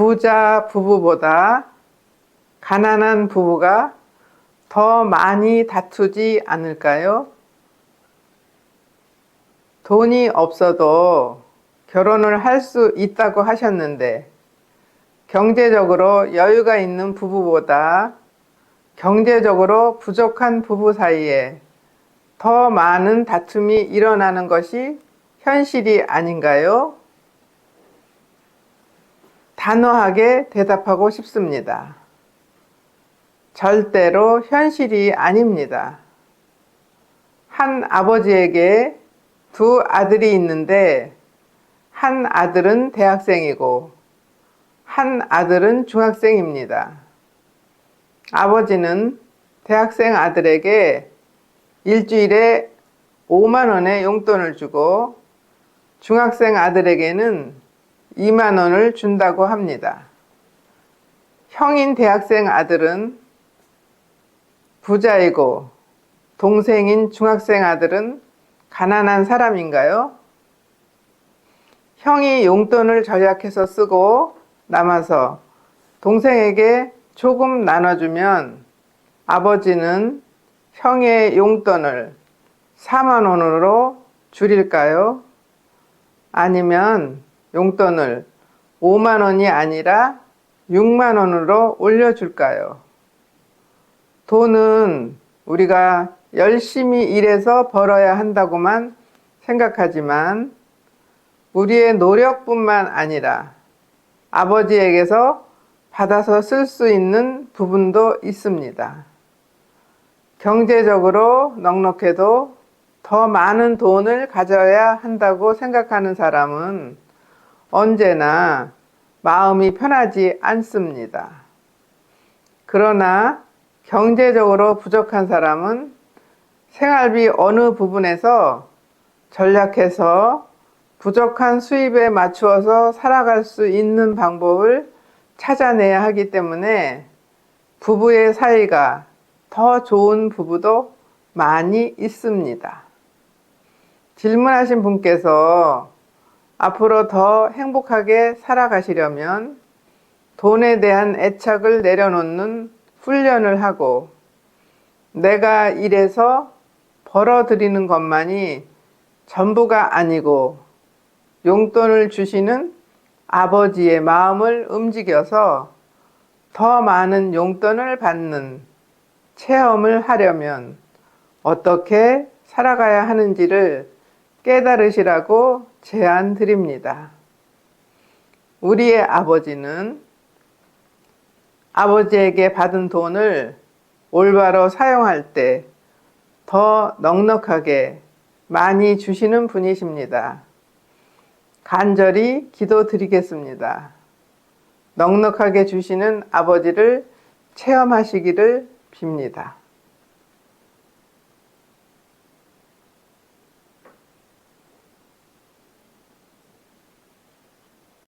부자 부부보다 가난한 부부가 더 많이 다투지 않을까요? 돈이 없어도 결혼을 할 수 있다고 하셨는데 경제적으로 여유가 있는 부부보다 경제적으로 부족한 부부 사이에 더 많은 다툼이 일어나는 것이 현실이 아닌가요? 단호하게 대답하고 싶습니다. 절대로 현실이 아닙니다. 한 아버지에게 두 아들이 있는데 한 아들은 대학생이고 한 아들은 중학생입니다. 아버지는 대학생 아들에게 일주일에 5만 원의 용돈을 주고 중학생 아들에게는 2만 원을 준다고 합니다. 형인 대학생 아들은 부자이고 동생인 중학생 아들은 가난한 사람인가요? 형이 용돈을 절약해서 쓰고 남아서 동생에게 조금 나눠주면 아버지는 형의 용돈을 4만 원으로 줄일까요? 아니면 용돈을 5만 원이 아니라 6만 원으로 올려줄까요? 돈은 우리가 열심히 일해서 벌어야 한다고만 생각하지만 우리의 노력뿐만 아니라 아버지에게서 받아서 쓸 수 있는 부분도 있습니다. 경제적으로 넉넉해도 더 많은 돈을 가져야 한다고 생각하는 사람은 언제나 마음이 편하지 않습니다. 그러나 경제적으로 부족한 사람은 생활비 어느 부분에서 전략해서 부족한 수입에 맞추어서 살아갈 수 있는 방법을 찾아내야 하기 때문에 부부의 사이가 더 좋은 부부도 많이 있습니다. 질문하신 분께서 앞으로 더 행복하게 살아가시려면 돈에 대한 애착을 내려놓는 훈련을 하고 내가 일해서 벌어들이는 것만이 전부가 아니고 용돈을 주시는 아버지의 마음을 움직여서 더 많은 용돈을 받는 체험을 하려면 어떻게 살아가야 하는지를 깨달으시라고 제안 드립니다. 우리의 아버지는 아버지에게 받은 돈을 올바로 사용할 때 더 넉넉하게 많이 주시는 분이십니다. 간절히 기도 드리겠습니다. 넉넉하게 주시는 아버지를 체험하시기를 빕니다.